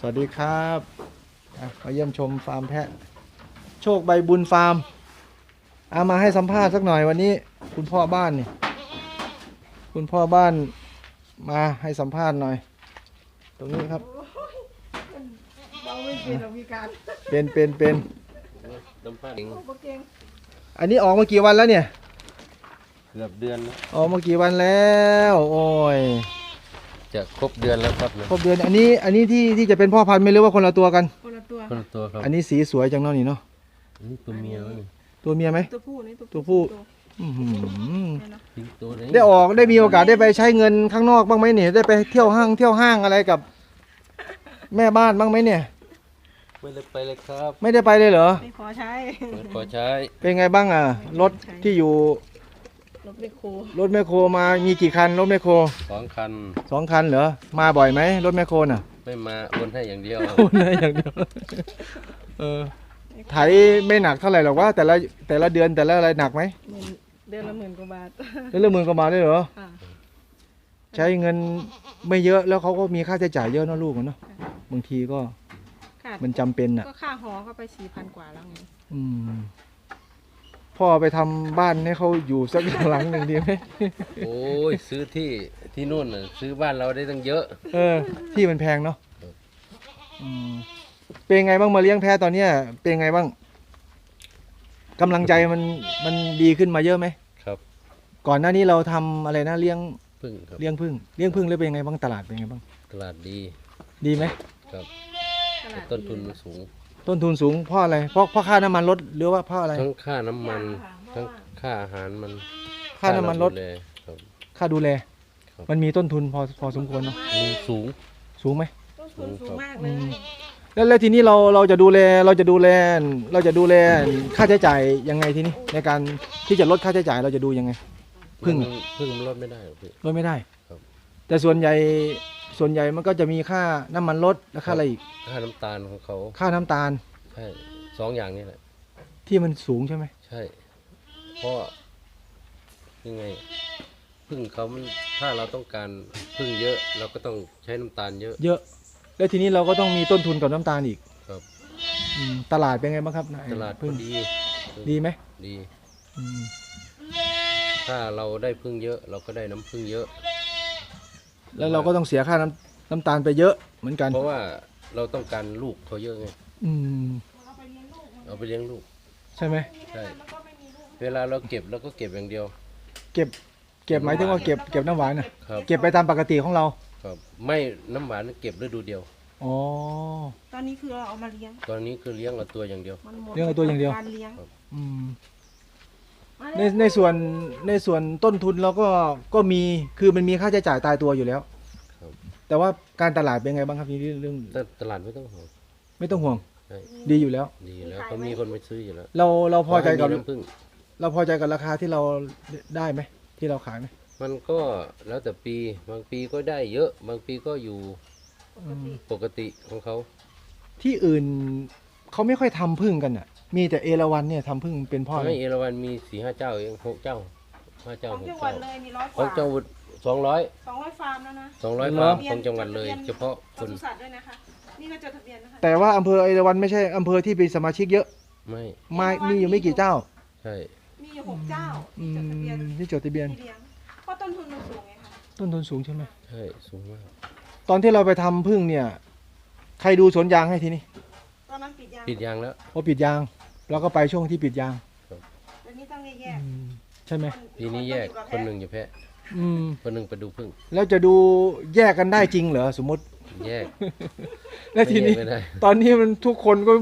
สวัสดีครับอะมาเยี่ยมชมฟาร์มแพะ โชคใบบุญฟาร์มเอามาให้สัมภาษณ์สักหน่อยวันนี้ คุณพ่อบ้านนี่คุณพ่อบ้านมาให้สัมภาษณ์หน่อย ตรงนี้ครับเราไม่เป็นหรอกพี่การเป็นเป็นเป็นน้ำผ้าเองโอ้เก่งอันนี้ออกมากี่วันแล้วเนี่ย เกือบเดือนแล้วออกมากี่วันแล้ว โอ้ย จะครบเดือนแล้วครับเนี่ยครบเดือนอันนี้อันนี้ที่ที่จะเป็นพ่อพันธุ์ไม่รู้ว่าคนละตัวกัน คนละตัวคนละตัวครับอันนี้สีสวยจังเนาะนี่เนาะอันนี้ตัวเมียวนี่ตัวเมียไหมตัวผู้นี่ตัวตัวผู้อื้อหือเนี่ยนะทิ้งตัวนี้ได้ออกได้มีโอกาสได้ไปใช้เงินข้างนอกบ้างไหมเนี่ยได้ไปเที่ยวห้างเที่ยวห้างอะไรกับ แม่บ้านบ้างไหมเนี่ยไม่ได้ไปเลยครับ ไม่ได้ไปเลยเหรอไม่ขอใช้ไม่ขอใช้ เป็นไงบ้างอะรถที่อยู่ รถไม่โครถแมคโครมามีกี่คันรถแมคโครสองคันสองคันเหรอมาบ่อยไหมรถแมคโครน่ะไม่มาโอนให้อย่างเดียวโอ้ยอย่างเดียวเออไถไม่หนักเท่าไหร่หรอกว่า แต่ละแต่ละเดือนแต่ละอะไรหนักไหมหมื่นเดือนละหมื่นกว่าบาทเดือนละหมื่นกว่าบาทได้เหรอค่ะใช้เงินไม่เยอะแล้วเขาก็มีค่าใช้จ่ายเยอะเนอะลูกอะเนาะบางทีก็ค่ะมันจำเป็นอะก็ค่าหอเข้าไปสี่พันกว่าแล้วไงอืม พ่อไปทำบ้านให้เขาอยู่สักหลังหนึ่งดีไหมโอ้ยซื้อที่ที่นู่นน่ะซื้อบ้านเราได้ตั้งเยอะ เออ ที่มันแพงเนาะครับอืมเป็นไงบ้างมาเลี้ยงแพะตอนเนี้ย เป็นไงบ้างกำลังใจมันมันดีขึ้นมาเยอะไหมครับ ก่อนหน้านี้เราทำอะไรนะเลี้ยงพึ่งครับเลี้ยงพึ่งเลี้ยงพึ่งแล้วเป็นไงบ้างตลาดเป็นไงบ้าง ตลาดดี ดีไหมครับตลาดต้นทุนมันสูง ต้นทุนสูงเพราะอะไรเพราะเพราะค่าน้ำมันลดหรือว่าเพราะอะไร ทั้งค่าน้ำมัน ทั้งค่าอาหารมันค่าน้ำมันลดค่าเราดูแลครับ ค่าดูแล ครับ มันมีต้นทุนพอพอสมควรเนาะมันสูง สูงไหม ต้นทุนสูงมากเลยแล้วแล้วทีนี้เราเราจะดูแลเราจะดูแลเราจะดูแลค่าใช้จ่ายยังไงทีนี้ในการที่จะลดค่าใช้จ่ายเราจะดูยังไง พึ่ง มันพึ่งมันลดไม่ได้หรอกพี่ ลดไม่ได้ ครับ แต่ส่วนใหญ่ ส่วนใหญ่มันก็จะมีค่าน้ำมันลดและค่าอะไรอีกค่าน้ำตาลของเขาค่าน้ำตาลใช่สองอย่างนี้แหละ ที่มันสูงใช่ไหมใช่ เพราะยังไงพึ่งเขามันถ้าเราต้องการพึ่งเยอะ เราก็ต้องใช้น้ำตาลเยอะ เยอะ แล้วทีนี้เราก็ต้องมีต้นทุนกับน้ำตาลอีกครับ อืมตลาดเป็นไงบ้างครับนายตลาดพึ่ก็งดีดีไหมดี อืมถ้าเราได้พึ่งเยอะ เราก็ได้น้ำพึ่งเยอะ แล้วเราก็ต้องเสียค่าน้ำน้ำตาลไปเยอะเหมือนกันเพราะว่าเราต้องการลูกเขาเยอะไงอืมเอาไปเลี้ยงลูก ใช่ไหมใช่ เวลาเราเก็บเราก็เก็บอย่างเดียว เก็บเก็บหมายถึงว่าเก็บเก็บน้ำหวานน่ะครับ เก็บไปตามปกติของเราครับไม่น้ำหวานเก็บฤดูเดียว อ๋อ ตอนนี้คือเราเอามาเลี้ยง ตอนนี้คือเลี้ยงเอาตัวอย่างเดียว มันหมดเลี้ยงเอาตัวอย่างเดียว การเลี้ยงอืมมา ในเลยในส่วนในส่วนต้นทุนเราก็ก็มีคือมันมีค่าใช้จ่ายตายตัวอยู่แล้ว ครับ แต่ว่าการตลาดเป็นไงบ้างครับนี่เรื่องแต่ตลาดไม่ต้องห่วงไม่ต้องห่วงใช่ดีอยู่แล้ว ดีแล้วเขามีคนไปซื้ออยู่แล้วเราเราพอใจกับขให้มีน้ำผึ้งเราพอใจกับราคาที่เราได้ไหมที่เราขายไหมมันก็แล้วแต่ปีบางปีก็ได้เยอะ บางปีก็อยู่อืมปกติของเขาที่อื่นเขาไม่ค่อยทำพึ่งกันอะ มีแต่เอราวันเนี่ยทำพึ่งเป็นพ่อให้เลยเอราวันมีสี่ห้าเจ้าเองหกเจ้าห้าขเจ้าองหกจังหวัเจ้าดเลยมีร้อยกของว่าจังหวัดสองร้อยสองร้อยฟาร์มแล้วนะสองร้อยฟาร์มของจังหวัดเลย เฉพาะปคนศุสัตว์ด้วยนะคะ นี่ก็จดทะเบียนนะคะ แต่ว่าอำเภอเอราวันไม่ใช่อำเภอที่เป็นสมาชิกเยอะไม่มามีอยู่ไม่กี่เจ้าใช่มีอยู่หกเจ้าอืที่จดทะเบียนมที่จดทะเบียนที่เลี้ยงเพราะต้นทุนมันสูงไงคะต้นทุนสูงใช่ไหมใช่สูงมากตอนที่เราไปทำพึ่งเนี่ย ใครดูสวนยางให้ทีนี้ตอนนั้นปิดยางปิดยางแล้ว พอปิดยาง เราก็ไปช่วงที่ปิดยางเดี๋ยวนี้ต้องแยกอืมใช่ไหมปีนี้แยกคนหนึ่งอยู่แพะ อืมคนหนึ่งไปดูพึ่ง แล้วจะดูแยกกันได้จริงเหรอสมมติ แยกแล้วทีนี้ไม่ได้ตอนนี้มันทุกคนก็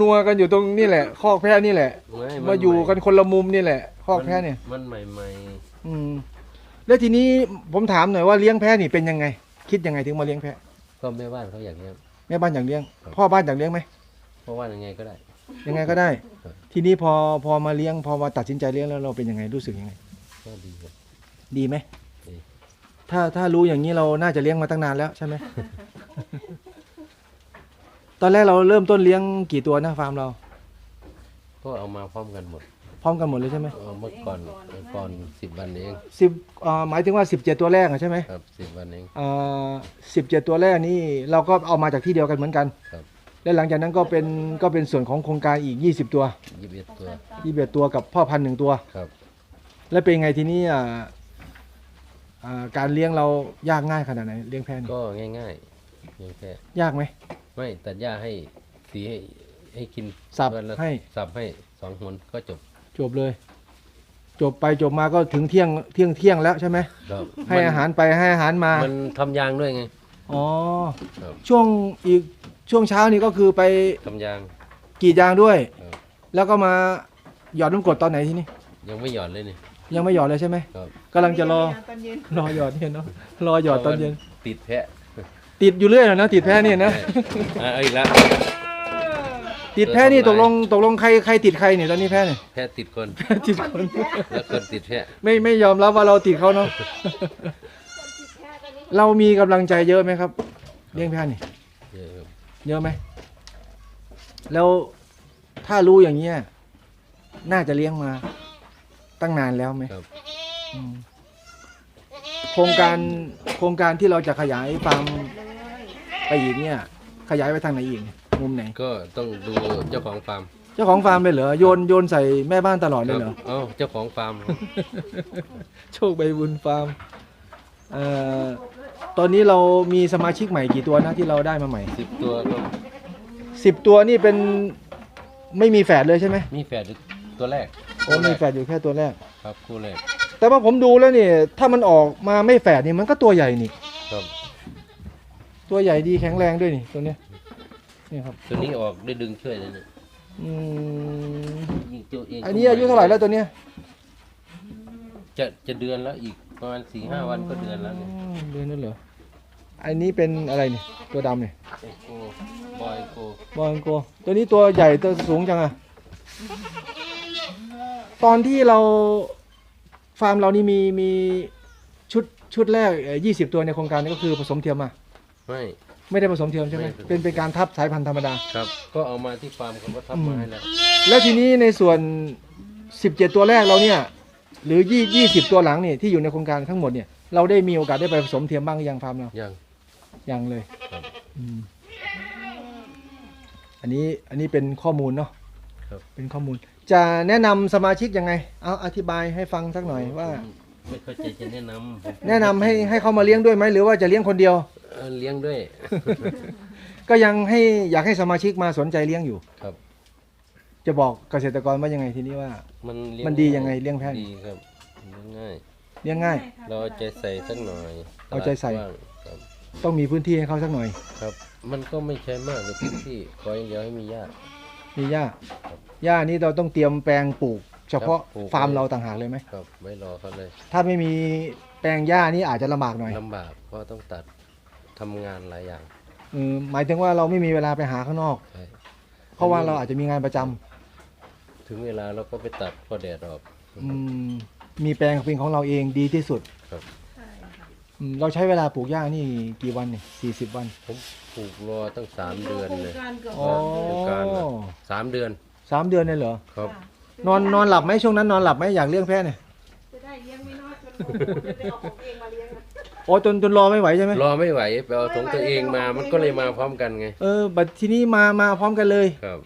นัวกันอยู่ตรงนี่แหละ คอกแพะนี่แหละไม่มาอยู่กันคนละมุมนี่แหละ คอกแพะเนี่ย มันใหม่อืม แล้วทีนี้ผมถามหน่อยว่าเลี้ยงแพะนี่เป็นยังไง คิดยังไงถึงมาเลี้ยงแพะๆก็แม่บ้านเขาอยากเลี้ยงแม่บ้านอยากเลี้ยงครับพ่อบ้านอยากเลี้ยงไหมเพราะว่ายังไงก็ได้ ยังไงก็ได้ครับทีนี้พอพอมาเลี้ยง พอมาตัดสินใจเลี้ยงแล้วเราเป็นยังไงรู้สึกยังไง ก็ดีครับ ดีไหมดี ถ้าถ้ารู้อย่างนี้เราน่าจะเลี้ยงมาตั้งนานแล้วใช่ไหม ตอนแรกเราเริ่มต้นเลี้ยงกี่ตัวนะฟาร์มเราก็เอามาพร้อมกันหมดพพร้อมกันหมดเลยใช่ไหมเออเมื่อก่อนเมื่อก่อนสิบวันเองสิบอ่าหมายถึงว่าสิบเจ็ดตัวแรกอะใช่ไหมครับสิบวันเอง สิบเจ็ดตัวแรกนี่เราก็เอามาจากที่เดียวกันเหมือนกัน ครับ และหลังจากนั้นก็เป็นก็เป็นส่วนของโครงการอีก 20 ตัวยี่สิบเอ็ดตัว21ตัวกับพ่อพันธุ์หนึ่งตัว ครับ แล้วเป็นไงทีนี้อ่าอ่าการเลี้ยงเรายากง่ายขนาดไหนเลี้ยงแพะนี่ก็ง่ายๆเพียงแค่ยากไหม ไม่ตัดหญ้าให้สีให้ให้กินสับวันละให้ สับให้สองหนก็จบจบเลย จบไปจบมาก็ถึงเที่ยงเที่ยงเที่ยงแล้วใช่ไหม ครับให้อาหารไปให้อาหารมามันทำยางด้วยไง อ๋อครับ ช่วงอีกช่วงเช้านี้ก็คือไปทำยาง กรีดยางด้วย ครับ แล้วก็มาหยอดน้ำกรดตอนไหนทีนี้ยังไม่หย่อนเลยนี่ ยังไม่หยอดเลยใช่ไหมครับ กำลังจะรอตอนเย็นรอหยอดเนี่ยเนาะรอหยอดตอนเย็น ติดแพะติดอยู่เรื่อยเลยนะติดแพ้เนี่ยนะอะเอาอีกแล้ว ติดแพ้นี่ตกลงตกลงใครใครติดใครเนี่ยตอนนี้แพ้เนี่ยแพะติดคน ติดคนแล้วคนติดแพะไม่ไม่ยอมรับว่าเราติดเขาเนาะ เรามีกำลังใจเยอะไหมครับ เลี้ยงแพ้นี่ เยอะครับเยอะไหม แล้วถ้ารู้อย่างเงี้ย น่าจะเลี้ยงมา ตั้งนานแล้วไหมครับ อืมโครงการโครงการที่เราจะขยายฟาร์มไปอีกเนี่ย ขยายไปทางไหนอีกมุมไหน ก็ต้องดูเจ้าของฟาร์มเจ้าของฟาร์มเลยเหรอโยนโยนใส่แม่บ้านตลอดเลยเหรอ เอ้าเจ้าของฟาร์ม โชคใบบุญฟาร์มเอ่อ ตอนนี้เรามีสมาชิกใหม่กี่ตัวนะที่เราได้มาใหม่สิบตัวก็สิบตัวนี่เป็นไม่มีแฝดเลยใช่ไหมมีแฝดตัวแรกโอ้มีแฝดอยู่แค่ตัวแรก ครับคู่แรกแต่ว่าผมดูแล้วนี่ถ้ามันออกมาไม่แฝดนี่มันก็ตัวใหญ่นี่ ครับ ตัวใหญ่ดีแข็งแรงด้วยนี่ตัวเนี้ยนี่ครับตัวนี้ออกได้ดึงช่วยเลยเนี่ยอืมยิงตัวเองอันนี้อายุเท่าไหร่แล้วตัวเนี้ยจะจะเดือนแล้วอีก ประมาณสี่ห้าวันก็เดือนแล้วเนี่ยอืมเดือนนั่นเหรออันนี้เป็นอะไรนี่ตัวดำเนี่ยไอโกบอยโกบอลโกตัวนี้ตัวใหญ่ตัวสูงจังอะตอนที่เราฟาร์มเรานี่มีมีชุดชุดแรกยี่สิบตัวในโครงการนี้ก็คือผสมเทียมมาไม่ ไม่ได้ผสมเทียมใช่ไหมไม่ผสม เป็นเป็นการทับสายพันธุ์ธรรมดา ครับ ก็เอามาที่ฟาร์มเขาก็ทำมาให้แล้วแล้วทีนี้ในส่วน 17 ตัวแรกเราเนี่ย หรือ20 20ตัวหลังเนี่ยที่อยู่ในโครงการทั้งหมดเนี่ยเราได้มีโอกาสได้ไปผสมเทียมบ้างหรือยังฟาร์มเรายัง ยังเลยครับ อืมอันนี้อันนี้เป็นข้อมูลเนาะครับ เป็นข้อมูล จะแนะนำสมาชิกยังไง เอาอธิบายให้ฟังสักหน่อยว่า ไม่เข้าใจจะแนะนำผมแนะนำให้ให้เขามาเลี้ยงด้วยไหมหรือว่าจะเลี้ยงคนเดียว เอ่อเลี้ยงด้วย ก็ยังให้อยากให้สมาชิกมาสนใจเลี้ยงอยู่ ครับ จะบอกเกษตรกรว่ายังไงทีนี้ว่า มันเลี้ยงมันดียังไงเลี้ยงแพะ ดีครับเลี้ยงง่าย เลี้ยงง่าย เราเอาใจใส่สักหน่อยเอาใจใส่ ตลาดกว้างครับต้องมีพื้นที่ให้เขาสักหน่อย ครับ มันก็ไม่ใช่มากในพื้นที่ขออย่างเดียวให้มีหญ้ามีหญ้าหญ้านี่เราต้องเตรียมแปลงปลูก เฉพาะครับปลูก ฟาร์มเราต่างหากเลยไหมครับ ไม่รอเขาเลยถ้าไม่มีแปลงหญ้านี่อาจจะลำบากหน่อยลำบากเพราะต้องตัดทำงานหลายอย่างเออหมายถึงว่าเราไม่มีเวลาไปหาข้างนอก ใช่เพราะว่าเราอาจจะมีงานประจำ ถึงเวลาเราก็ไปตัดพอแดดออก อืมมีแปลงเป็นของเราเองดีที่สุดครับอืมเราใช้เวลาปลูกหญ้านี่กี่วันเนี่ยสี่สิบวัน ผมปลูกรอตั้งสามเดือนเลย โครงการเกือบอ๋อโครงการน่ะสามเดือนสามเดือนเลยเหรอ ครับนอนนอนหลับไหมช่วงนั้นนอนหลับไหมอยากเลี้ยงแพะเนี่ยจะได้เลี้ยงไม่น้อยจนจะได้เอาของเองมาเลี้ยงนะ โอ้จนจนรอไม่ไหวใช่ไหมรอไม่ไหวไปเอาของตัวเองมา มันก็เลยมาพร้อมกันไง เออบัดทีนี้มามาพร้อมกันเลย ครับ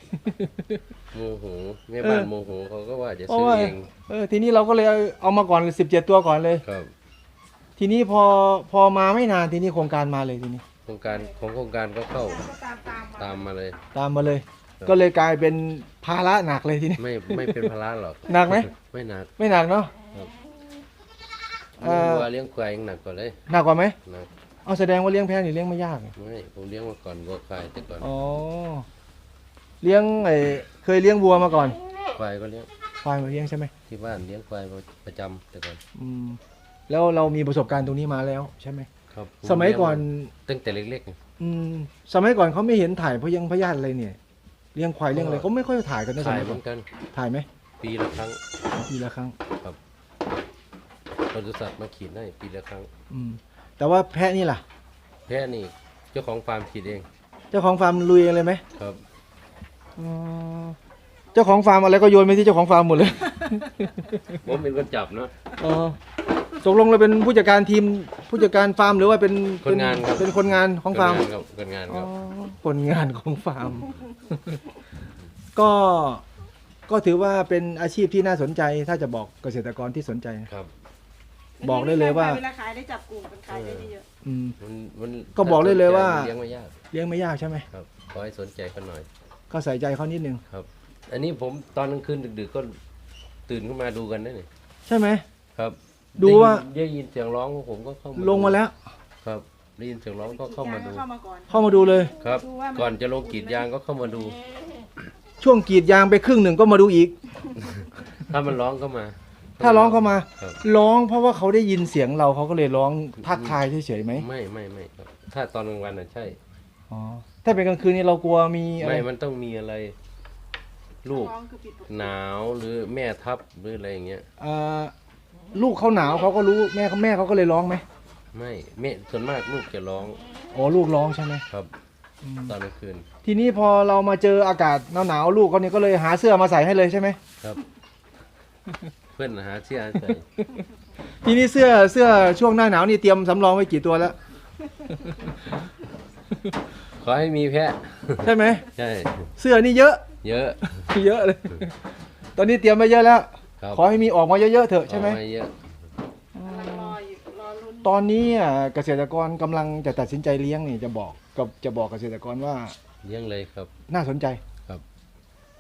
โมโหแม่บ้านเออโมโหเขาก็ว่าจะเพราะซื้อว่าเองเออทีนี้เราก็เลยเอาเอามาก่อนสิบเจ็ดตัวก่อนเลยครับ ทีนี้พอพอมาไม่นานทีนี้โครงการมาเลยทีนี้ โครงการของโครงการก็เข้าก็ตามตามมาตามมาเลย ตามมาเลยครับก็เลยกลายเป็นภาระหนักเลยทีนี้ไม่ไม่เป็นภาระหรอกหนักไหมไม่หนักไม่หนักเนาะครับเอ่เลี้ยงอวัวเลี้ยงควายยังหนักกว่าเลยหนักกว่าไหมหนักเอาแสดงว่าเลี้ยงแพะนี่เลี้ยงไม่ยากไม่ผมเลี้ยงมาก่อนวัวควายแต่ก่อนอ๋อเลี้ยงไอ เคยเลี้ยงวัวมาก่อนควายก็เลี้ยงควายมาเลี้ยงใช่ไหมที่บ้านเลี้ยงควายมาประจำแต่ก่อนอืมแล้วเรามีประสบการณ์ตรงนี้มาแล้วใช่ไหมครับผสมัยก่อนเลี้ยงมาตั้งแต่เล็กๆไงอืมสมัยก่อนเขาไม่เห็นถ่ายพยังพยาธิอะไรเนี่ยเลี้ยงควายเลี้ยงอะไรเขาไม่ค่อยถ่ายกันนะสถ่ายมัยเหก่มือนอนกัน ถ่ายไหมปีละครั้งปีละครั้งครับบริษัทมาขีดให้ปีละครั้ง อืม แต่ว่าแพะนี่ล่ะ แพะนี่เจ้าของฟาร์มขีดเองเจ้าของฟาร์มลุยเองเลยไหมครับ อ๋อเจ้าของฟาร์มอะไรก็โยนไปที่เจ้าของฟาร์มหมดเลย ผมเป็นคนจับเนาะเออตกลงเราเป็นผู้จัดการทีมผู้จัดการฟาร์มหรือว่าเป็นคนงานครับ เป็นคนงานของฟาร์มคนงานครับคนงานอ๋คอรับ คนงานของฟาร์ม ก็ก็ถือว่าเป็นอาชีพที่น่าสนใจ ถ้าจะบอกเกษตรกรที่สนใจครับ บอกได้เลยว่า เวลาขายได้จับกลุ่มกันขายได้เยอะอืม มันมันก็บอกได้เลยว่า เลี้ยงไม่ยากเลี้ยงไม่ยากใช่ไหม ครับ ขอให้สนใจกันหน่อย ก็ใส่ใจเขานิดนึงครับ อันนี้ผมตอนกลางคืนดึกๆก็ตื่นขึ้นมาดูกันนะนี่ใช่ไหม ครับดูว่า ได้ยินได้ยินเสียงร้องของผมก็เข้ามาลงมาแล้ว ครับได้ยินเสียงร้องๆก็เข้ามาดู เข้ามาก่อนเข้ามาดูเลย ครับดูว่ามันก่อนจะลงกรีดยางก็เข้ามาดู ช่วงกรีดยางไปครึ่งหนึ่งก็มาดูอีก ถ้ามันร้องก็มา ถ้าร้องเข้ามา ครับ ร้องเพราะว่าเขาได้ยินเสียงเราเขาก็เลยร้องทักทายเฉยๆไหมไม่ไม่ไม่ครับ ถ้าตอนกลางวันน่ะใช่ อ๋อ ถ้าเป็นกลางคืนนี่เรากลัวมีอะไร ไม่มันต้องมีอะไร ลูกท้องคือผิดปกติหนาวหรือแม่ทับหรืออะไรอย่างเงี้ยอ่าลูกเขาหนาวเขาก็รู้แม่เขาแม่เขาก็เลยร้องไหมไม่แม่ส่วนมากลูกจะร้องอ๋อลูกร้องใช่ไหมครับ อืมตอนกลางคืนทีนี้พอเรามาเจออากาศหนาวๆลูกเขาเนี่ยก็เลยหาเสื้อมาใส่ให้เลยใช่ไหมครับ เพื่อนหาเสื้อใส่ทีนี้เสื้อเสื้อช่วงหน้าหนาวนี่เตรียมสำรองไว้กี่ตัวแล้วข อให้มีแพะ ใช่ไหม ใช่ เสื้อนี่เยอะ เยอะ เยอะเลย ตอนนี้เตรียมไว้เยอะแล้ว ครับขอให้มีออกมาเยอะๆเถอะใช่ไหมออกาเยอะกำลังรออยู่รอลุ้นตอนนี้อะเกษตรกรกำลังจะตัดสินใจเลี้ยงนี่จะบอกกับจะบอกเกษตรกรว่าเลี้ยงเลยครับ น่าสนใจ เ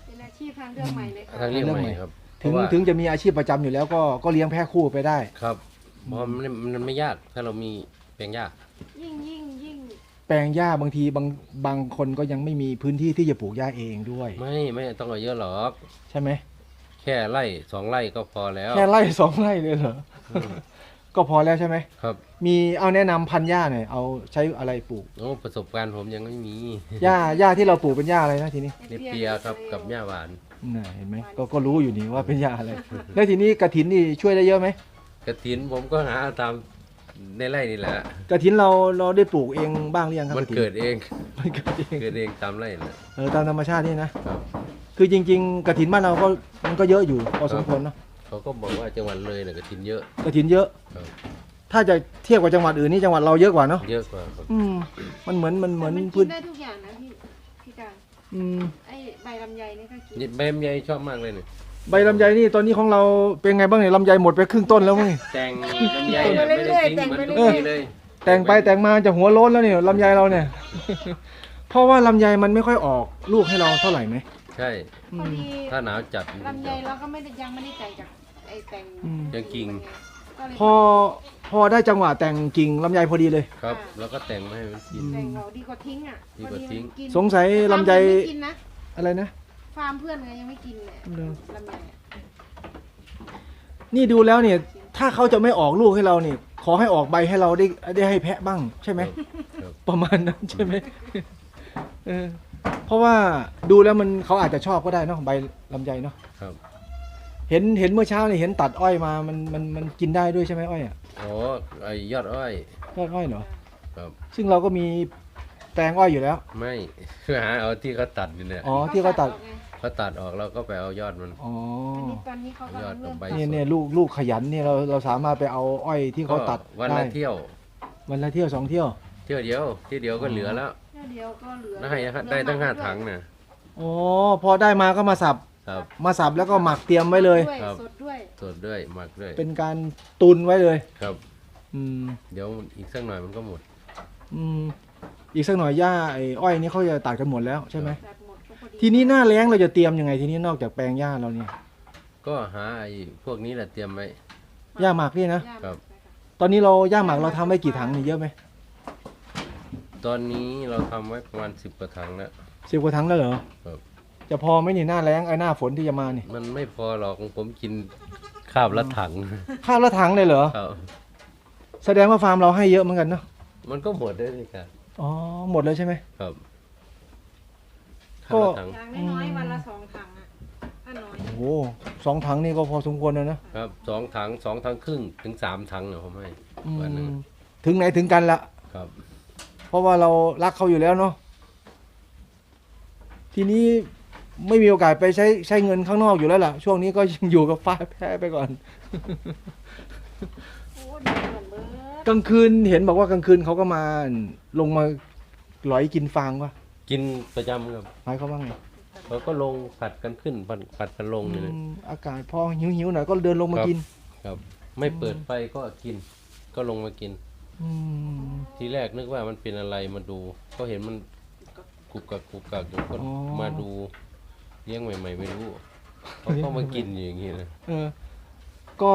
ป็นอาชีพทางเลือกใหม่เลยค่ะทางเลี้ยงเรื่องใหใหม่ม่ครับถึงเพราะว่าถึงจะมีอาชีพประจำอยู่แล้วก็ก็เลี้ยงแพะคู่ไปได้ ครับเพราะมันมันไม่ยาก ถ้าเรามีแปลงหญ้ายิ่งยิ่งยิ่ง แปลงหญ้าบางทีบางบางคนก็ยังไม่มีพื้นที่ที่จะปลูกหญ้าเองด้วย ไม่ไม่ต้องเอาเยอะหรอก ใช่ไหมแค่ไร่สองไร่ก็พอแล้ว แค่ไร่สองไร่เลยเหรออืมก็พอแล้วใช่ไหมครับ มีเอาแนะนำพันธุ์หญ้าหน่อยเอาใช้อะไรปลูกโอ้ประสบการณ์ผมยังไม่มีหญ้าหญ้าที่เราปลูกเป็นหญ้าอะไรนะทีนี้เนเปียครับกับหญ้าหวานน่ะเห็นไหมก็ก็รู้อยู่นี่ว่าเป็นหญ้าอะไรแล้วทีนี้กระถินนี่ช่วยได้เยอะไหมกระถินผมก็หาตาม ในไร่นี่แหละกระถินเราเราได้ปลูกเองบ้างหรือยังครับมันกฐิเกิดเองมันเกิดเองเกิดเองตามไร่น่ะเออตามธรรมชาตินี่นะครับ คือจริง ๆกระถินบ้านเราก็มันก็เยอะอยู่พอสมควรเนาะเขาก็บอกว่าจังหวัดเลยน่ะกระถินเยอะ กระถินเยอะ ครับ ถ้าจะเทียบกับจังหวัดอื่นนี่จังหวัดเราเยอะกว่าเนาะเยอะกว่าครับอืมมันเหมือนมันเหมือนแต่มันกิพื้นนได้ทุกอย่างนะพี่พี่กลางอืมไอ้ใบลำไยนี่ก็กินนี่ใบลำไยชอบมากเลยเนี่ย ใบลำไยนี่ตอนนี้ของเราเป็นไงบ้างเนี่ยลำไยหมดไปครึ่งต้นแล้วมั้ง แต่งลำไยน่ะไม่ได้ทิ้งมันทุกทีเลย แต่งไปแต่งมาจะหัวโล้นแล้วเนี่ยลำไยเราเนี่ย เพราะว่าลำไยมันไม่ค่อยออกลูกให้เราเท่าไหร่ไหมใช่อืพอมดีถ้าหนาวจัดลำไยเราก็ไม่ได้ยังไม่ได้แต่งจากไอ้แต่งอืมยังกิ่งก็เลยพอพอได้จังหวะแต่งกิ่งลำไยพอดีเลย ครับ แล้วก็แต่งมาให้มันกิน แต่งเราดีกว่าทิ้งอะดีกว่าทิ้งพอดีมันกินสงสัยลำไยฟาร์มไม่กินนะอะไรนะ ฟาร์มเพื่อนไงยังไม่กินเลยเหรอลำไยอะนี่ดูแล้วเนี่ย ถ้าเขาจะไม่ออกลูกให้เราเนี่ยขอให้ออกใบให้เราได้ได้ให้แพะบ้าง ใช่ไหมครับ ประมาณนั้นใช่ไหมเออเพราะว่าดูแล้วมันเขาอาจจะชอบก็ได้เนาะใบลำไยเนาะครับ เห็นเห็นเมื่อเช้าเนี่ยเห็นตัดอ้อยมามันมันมันกินได้ด้วยใช่ไหมอ้อยอะอ๋อไอ้ยอดอ้อยยอดอ้อยเหรอครับซึ่งเราก็มีแปลงอ้อยอยู่แล้ว ไม่คือหาเอาที่เขาตัดนี่เนี่ยอ๋อที่เขาตัด ออกไง เขาตัดออกเราก็ไปเอายอดมัน อ๋ออันนี้ตอนนี้เขากำลังเริ่มยอดกับใบเนี่ยเนี่ยลูกลูกขยันเนี่ยเราเราสามารถไปเอาอ้อยที่เขาตัดก็วันได้ละเที่ยว วันละเที่ยวสองเที่ยว เที่ยวเดียวเที่ยวเดียวก็เหลือแล้วแค่เดียวก็เหลือได้ได้ตั้งห้าถังน่ะอ๋อพอได้มาก็มาสับ ครับ มาสับแล้วก็หมักเตรียมไว้เลย ด้วยครับ สดด้วยสดด้วยหมักด้วยเป็นการตุนไว้เลย ครับ อืมเดี๋ยวอีกสักหน่อยมันก็หมด อืมอีกสักหน่อยหญ้าไอ้อ้อยนี่เขาจะตัดกันหมดแล้วใช่ไหม จัดหมดก็พอดี ทีนี้หน้าแล้งเราจะเตรียมยังไงทีนี้นอกจากแปลงหญ้าเราเนี่ยก็หาไอ้พวกนี้แหละเตรียมไว้ หญ้าหมักนี่นะย่าครับใช่ค่ะตอนนี้เราหญ้าหมักเราทำไว้กี่ถังนี่เยอะไหมตอนนี้เราทำไว้ประมาณสิบกว่าถังแล้ว สิบกว่าถังแล้วเหรอครับ จะพอไหมนี่หน้าแล้งไอ้หน้าฝนที่จะมานี่มันไม่พอหรอกผมกินข้าวละถังข้าวละถังเลยเหรอครับแสดงว่าฟาร์มเราให้เยอะเหมือนกันเนาะมันก็หมดได้เลยครับอ๋อหมดเลยใช่ไหมครับ ก็ข้าวละถังอย่างน้อยๆวันละสองถังอะถ้าน้อยโอ้โหสองถังนี่ก็พอสมควรแล้วนะครับสองถังสองถังครึ่งถึงสามถังเนี่ยผมให้อืมวันหนึ่งถึงไหนถึงกันละ ครับ เพราะว่าเรารักเขาอยู่แล้วเนาะ ทีนี้ไม่มีโอกาสไปใช้ใช้เงินข้างนอกอยู่แล้วล่ะ ช่วงนี้ก็ยังอยู่กับฟ้าแพ้ไปก่อน โอ้ดีเหมือนเบิร์ดกลางคืนเห็นบอกว่ากลางคืนเขาก็มาลงมาหลอยกินฟางวะ กินประจำครับหมายเขามว่าไงเขาก็ลงผัดกันขึ้นผัดผัดกันลงนี่แหละอืมอากาศพอหิวหิวๆหน่อยก็เดินลงมาครับ กิน ครับ ไม่เปิดไฟก็กิน ก็ลงมากิน อืม ทีแรกนึกว่ามันเป็นอะไรมาดู ก็เห็นมันกุกกักกุกกักอยู่ก็มาดูเลี้ยงใหม่ ๆ ไม่รู้เขาก็มากินอยู่อย่างนี้นะเออ ก็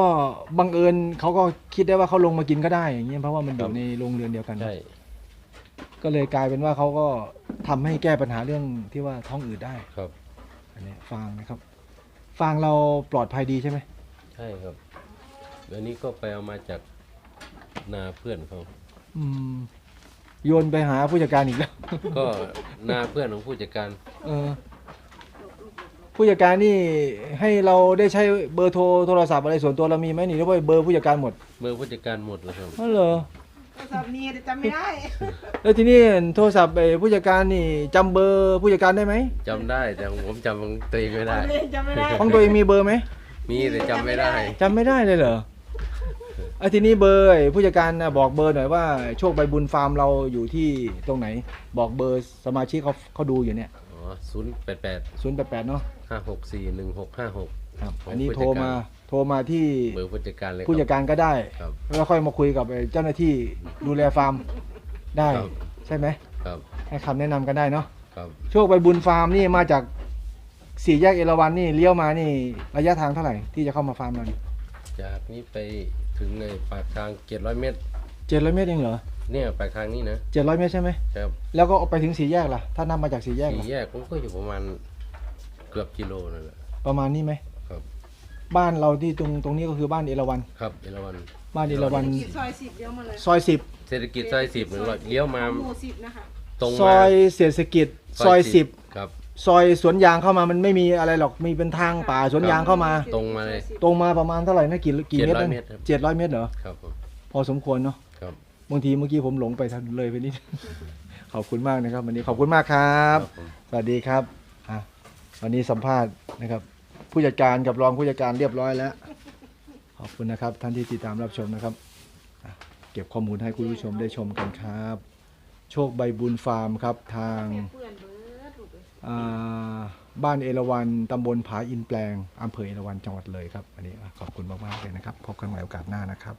บังเอิญเขาก็คิดได้ว่าเขาลงมากินก็ได้อย่างเงี้ยเพราะว่ามันอยู่ในโรงเรือนเดียวกัน ใช่ ก็เลยกลายเป็นว่าเขาก็ ทำให้แก้ปัญหาเรื่องที่ว่าท้องอืดได้ ครับ อันนี้ฟางนะครับ ฟางเราปลอดภัยดีใช่ไหมใช่ครับอันนี้ก็ไปเอามาจากนาเพื่อนเขา อืมโยนไปหาผู้จัดการอีกแล้ว ก็นาเพื่อนของผู้จัดการ เออ ผู้จัดการนี่ให้เราได้ใช้เบอร์โทรโทรศัพท์อะไรส่วนตัวเรามีไหมนี่หรือว่าเบอร์ผู้จัดการหมดเมื่อผู้จัดการหมดแล้วครับ อ๋อเหรอ โทรศัพท์นี่แต่จำไม่ได้แล้วทีนี้โทรศัพท์ไอ้ผู้จัดการนี่จำเบอร์ผู้จัดการได้ไหมจำได้แต่ผมจำของตัวเองไม่ได้จำไม่ได้ของตัวเองมีเบอร์ไหมมีแต่จำไม่ได้ จำไม่ได้เลยเหรอไอ้ทีนี้เบอร์ไอ้ผู้จัดการนะบอกเบอร์หน่อยว่าโชคใบบุญฟาร์มเราอยู่ที่ตรงไหน บอกเบอร์สมาชิกเขาเขาดูอยู่เนี่ยอ๋อศูนย์แปดแปดศูนย์แปดแปดเนาะ ห้าหกสี่หนึ่งหกห้าหก ครับของอันนี้ผู้โทรจัดการมาโท รมาที่เบอร์ผู้จัดการเลยครับผู้จัดการก็ได้ ครับแล้วค่อยมาคุยกับไอ้เจ้าหน้าที่ดูแลฟาร์มได้ครับ ใช่ไหมครับให้คำแนะนำกันได้เนาะครับโชคใบบุญฟาร์มนี่มาจากสี่แยกเอราวัณนี่เลี้ยวมานี่ระยะทางเท่าไหร่ที่จะเข้ามาฟาร์มเรานี่จากนี้ไปถึงในปากทางเจ็ดร้อยเมตร เจ็ดร้อยเมตรเองเหรอเนี่ยปากทางนี้นะเจ็ดร้อยเมตรใช่ไหมครับแล้วก็ออกไปถึงสี่แยกล่ะถ้านับมาจากสี่แยกสี่ล่ะแยกผมก็อยู่ประมาณเกือบกิโลนั่นแหละประมาณนี้ไหมครั บบ้านเราที่ตรงตรงนี้ก็คือบ้านเอราวัณครับเอราวันบ้านเอราวัณซอยสิบเดียวมาเลยซอยสิบเศรษฐกิจซอยสิบหนึ่งร้อยเลี้ยวมาหมู่สิบนะคะตรงซมาอยเศรษฐกิจซอยสิบครับ ซอยสวนยางเข้ามามันไม่มีอะไรหรอกมีเป็นทางป่าสวนยางเข้ามา ตรงมาเลย ตรงมาประมาณเท่าไหร่นะกี่กี่เมตร700นะเมตรครับ เจ็ดร้อยเมตรเหรอครับผมพอสมควรเนาะครับ บางทีเมื่อกี้ผมหลงไปทางเลยไปนิด ขอบคุณมากนะครับ วันนี้ขอบคุณมากครับผม สวัสดีครับอะวันนี้สัมภาษณ์นะครับ ผู้จัดการกับรองผู้จัดการเรียบร้อยแล้ว ขอบคุณนะครับ ท่านที่ติดตามรับชมนะครับอะเก็บข้อมูลให้คุณผู้ชมได้ชมกันครับ โชคใบบุญฟาร์มครับทางเพื่อนเบิดลูกเอ้ยอ่าบ้านเอราวันตำบลผาอินแปลงอำเภอเอราวันจังหวัดเลยครับอันนี้ขอบคุณมาก ๆ เลยนะครับ พบกันใหม่โอกาสหน้านะครับ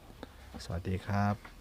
สวัสดีครับ